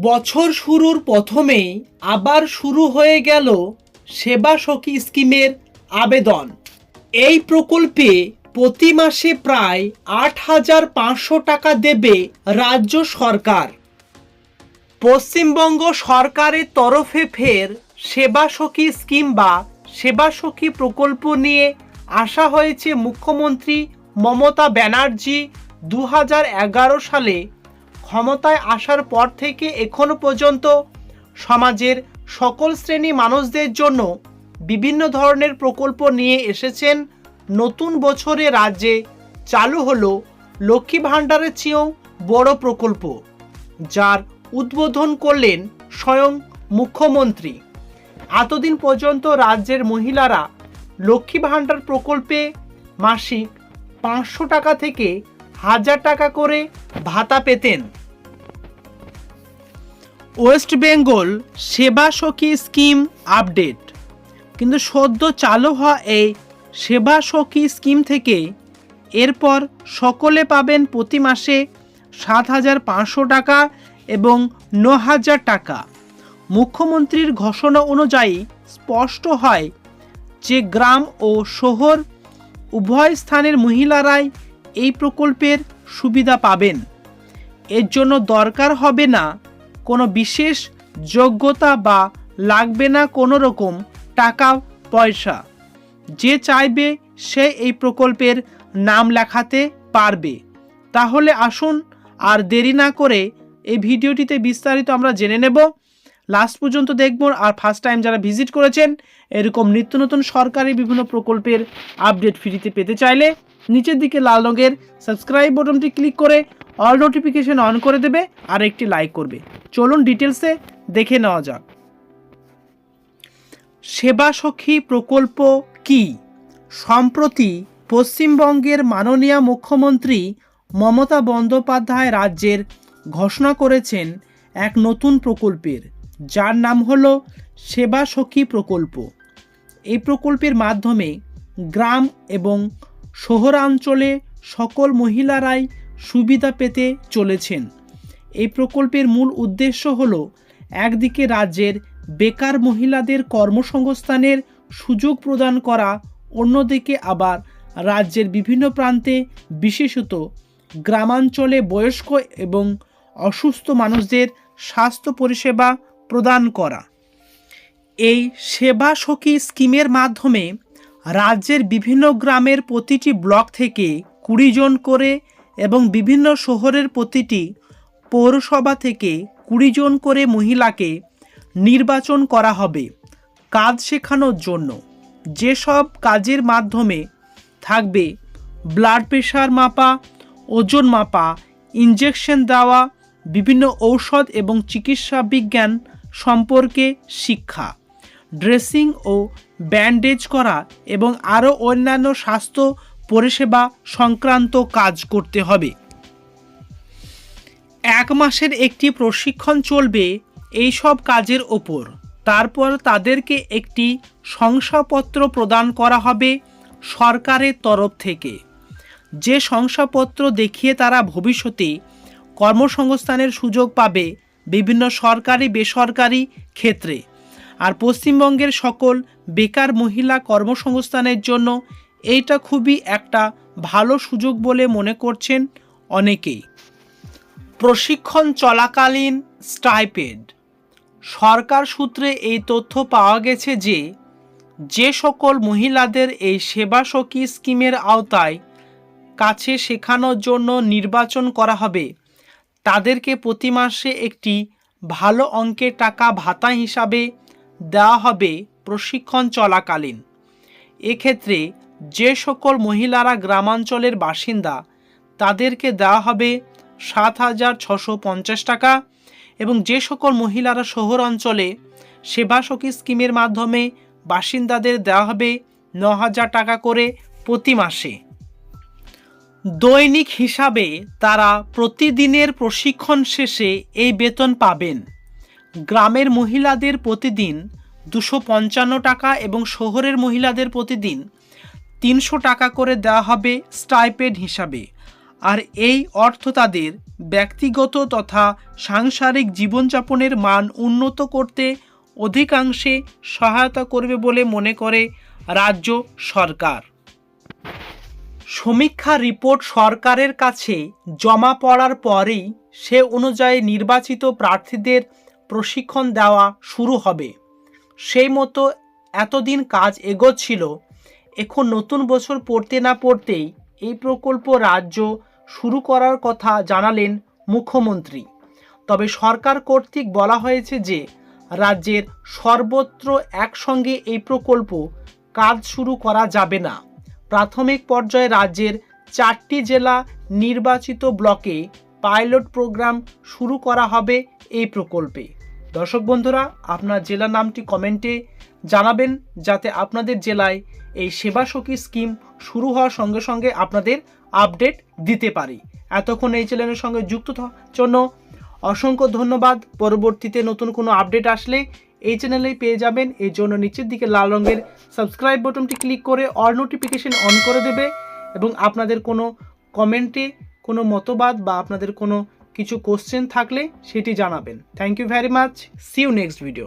বছর শুরুর প্রথমেই আবার শুরু হয়ে গেল সেবা সখী স্কিমের আবেদন। এই প্রকল্পে প্রতি মাসে প্রায় আট হাজার পাঁচশো টাকা দেবে রাজ্য সরকার। পশ্চিমবঙ্গ সরকারের তরফে ফের সেবা সখী স্কিম বা সেবা সখী প্রকল্প নিয়ে আসা হয়েছে মুখ্যমন্ত্রী মমতা ব্যানার্জি দু হাজার এগারো সালে ক্ষমতায় আসার পর থেকে এখনও পর্যন্ত সমাজের সকল শ্রেণি মানুষদের জন্য বিভিন্ন ধরনের প্রকল্প নিয়ে এসেছেন। নতুন বছরে রাজ্যে চালু হলো লক্ষ্মী ভাণ্ডারের চেয়েও বড় প্রকল্প, যার উদ্বোধন করলেন স্বয়ং মুখ্যমন্ত্রী। এতদিন পর্যন্ত রাজ্যের মহিলারা লক্ষ্মী ভাণ্ডার প্রকল্পে মাসিক পাঁচশো টাকা থেকে হাজার টাকা করে ভাতা পেতেন। ওয়েস্ট বেঙ্গল সেবা সখী স্কিম আপডেট। কিন্তু সদ্য চালু হওয়া এই সেবা সখী স্কিম থেকে এরপর সকলে পাবেন প্রতি মাসে সাত হাজার পাঁচশো টাকা এবং ন হাজার টাকা। মুখ্যমন্ত্রীর ঘোষণা অনুযায়ী স্পষ্ট হয় যে গ্রাম ও শহর উভয় স্থানের মহিলারাই এই প্রকল্পের সুবিধা পাবেন। এর জন্য দরকার হবে না কোনো বিশেষ যোগ্যতা বা লাগবে না কোনো রকম টাকা, পয়সা। যে চাইবে সে এই প্রকল্পের নাম লেখাতে পারবে। তাহলে আসুন আর দেরি না করে এই ভিডিওটিতে বিস্তারিত আমরা জেনে নেব। লাস্ট পর্যন্ত দেখব আর ফার্স্ট টাইম যারা ভিজিট করেছেন, এরকম নিত্য নতুন সরকারি বিভিন্ন প্রকল্পের আপডেট ফ্রিতে পেতে চাইলে নিচের দিকে লাল রঙের সাবস্ক্রাইব বটনটি ক্লিক করে অল নোটিফিকেশন অন করে দেবে আর একটি লাইক করবে। চলুন ডিটেলসে দেখে নেওয়া যাক। সেবা সখী প্রকল্প কি? সম্প্রতি পশ্চিমবঙ্গের মাননীয় মুখ্যমন্ত্রী মমতা বন্দ্যোপাধ্যায় রাজ্যের ঘোষণা করেছেন এক নতুন প্রকল্পের। যার নাম হল সেবা সখী প্রকল্প। এই প্রকল্পের মাধ্যমে গ্রাম এবং শহরাঞ্চলে সকল মহিলারাই সুবিধা পেতে চলেছেন। এই প্রকল্পের মূল উদ্দেশ্য হল একদিকে রাজ্যের বেকার মহিলাদের কর্মসংস্থানের সুযোগ প্রদান করা, অন্যদিকে আবার রাজ্যের বিভিন্ন প্রান্তে বিশেষত গ্রামাঞ্চলে বয়স্ক এবং অসুস্থ মানুষদের স্বাস্থ্য পরিষেবা প্রদান করা। এই সেবা সখী স্কিমের মাধ্যমে রাজ্যের বিভিন্ন গ্রামের প্রতিটি ব্লক থেকে কুড়ি জন করে এবং বিভিন্ন শহরের প্রতিটি পৌরসভা থেকে কুড়ি জন করে মহিলাকে নির্বাচন করা হবে কাজ শেখানোর জন্য। যেসব কাজের মাধ্যমে থাকবে ব্লাড প্রেশার মাপা, ওজন মাপা ইঞ্জেকশন দেওয়া, বিভিন্ন ঔষধ এবং চিকিৎসা বিজ্ঞান সম্পর্কে শিক্ষা ড্রেসিং ও ব্যান্ডেজ করা এবং আরও অন্যান্য স্বাস্থ্য পরিষেবা সংক্রান্ত কাজ করতে হবে। এক মাসের একটি প্রশিক্ষণ চলবে এই সব কাজের ওপর। তারপর তাদেরকে একটি শংসাপত্র প্রদান করা হবে সরকারের তরফ থেকে। যে শংসাপত্র দেখিয়ে তারা ভবিষ্যতে কর্মসংস্থানের সুযোগ পাবে বিভিন্ন সরকারি, বেসরকারি ক্ষেত্রে। আর পশ্চিমবঙ্গের সকল বেকার মহিলা কর্মসংস্থানের জন্য এইটা খুবই একটা ভালো সুযোগ বলে মনে করছেন অনেকেই। প্রশিক্ষণ চলাকালীন স্টাইপেড। সরকার সূত্রে এই তথ্য পাওয়া গেছে যে যে সকল মহিলাদের এই সেবা সখী স্কিমের আওতায় কাছে শেখানোর জন্য নির্বাচন করা হবে, তাদেরকে প্রতি মাসে একটি ভালো অঙ্কের টাকা ভাতা হিসাবে দেওয়া হবে প্রশিক্ষণ চলাকালীন। এক্ষেত্রে যে সকল মহিলারা গ্রামাঞ্চলের বাসিন্দা, তাদেরকে দেওয়া হবে সাত হাজার ছশো পঞ্চাশ টাকা এবং যে সকল মহিলারা শহর অঞ্চলে সেবা সখী স্কিমের মাধ্যমে বাসিন্দাদের দেওয়া হবে ন হাজার টাকা করে প্রতি মাসে। দৈনিক হিসাবে তারা প্রতিদিনের প্রশিক্ষণ শেষে এই বেতন পাবেন। গ্রামের মহিলাদের প্রতিদিন দুশো পঞ্চান্ন টাকা এবং শহরের মহিলাদের প্রতিদিন তিনশো টাকা করে দেওয়া হবে স্টাইপেড হিসাবে। আর এই অর্থ তাদের ব্যক্তিগত তথা সাংসারিক জীবনযাপনের মান উন্নত করতে অধিকাংশে সহায়তা করবে বলে মনে করে রাজ্য সরকার। সমীক্ষা রিপোর্ট সরকারের কাছে জমা পড়ার পরেই সে অনুযায়ী নির্বাচিত প্রার্থীদের প্রশিক্ষণ দেওয়া শুরু হবে। সেই মতো এতদিন কাজ এগোচ্ছিল, এখন নতুন বছর পড়তে না পড়তেই এই প্রকল্প রাজ্য শুরু করার কথা জানালেন মুখ্যমন্ত্রী। তবে সরকার কর্তৃক বলা হয়েছে যে, রাজ্যের সর্বত্র একসঙ্গে এই প্রকল্প কাজ শুরু করা যাবে না। প্রাথমিক পর্যায়ে রাজ্যের চারটি জেলা নির্বাচিত ব্লকে পাইলট প্রোগ্রাম শুরু করা হবে এই প্রকল্পে। দর্শক বন্ধুরা, আপনার জেলার নামটি কমেন্টে জানাবেন যাতে আপনাদের জেলায় এই সেবা সখী স্কিম শুরু হওয়ার সঙ্গে সঙ্গে আপনাদের আপডেট দিতে পারি। এতক্ষণ এই চ্যানেলের সঙ্গে যুক্ত জন্য অসংখ্য ধন্যবাদ। পরবর্তীতে নতুন কোনো আপডেট আসলে এই চ্যানেলেই পেয়ে যাবেন। এর জন্য নিচের দিকে লাল রঙের সাবস্ক্রাইব বাটনটি ক্লিক করে অল নোটিফিকেশন অন করে দেবে এবং আপনাদের কোনো কমেন্টে কোনো মতবাদ বা আপনাদের কোনো কিছু কোশ্চেন থাকলে সেটি জানাবেন। Thank you very much see you next video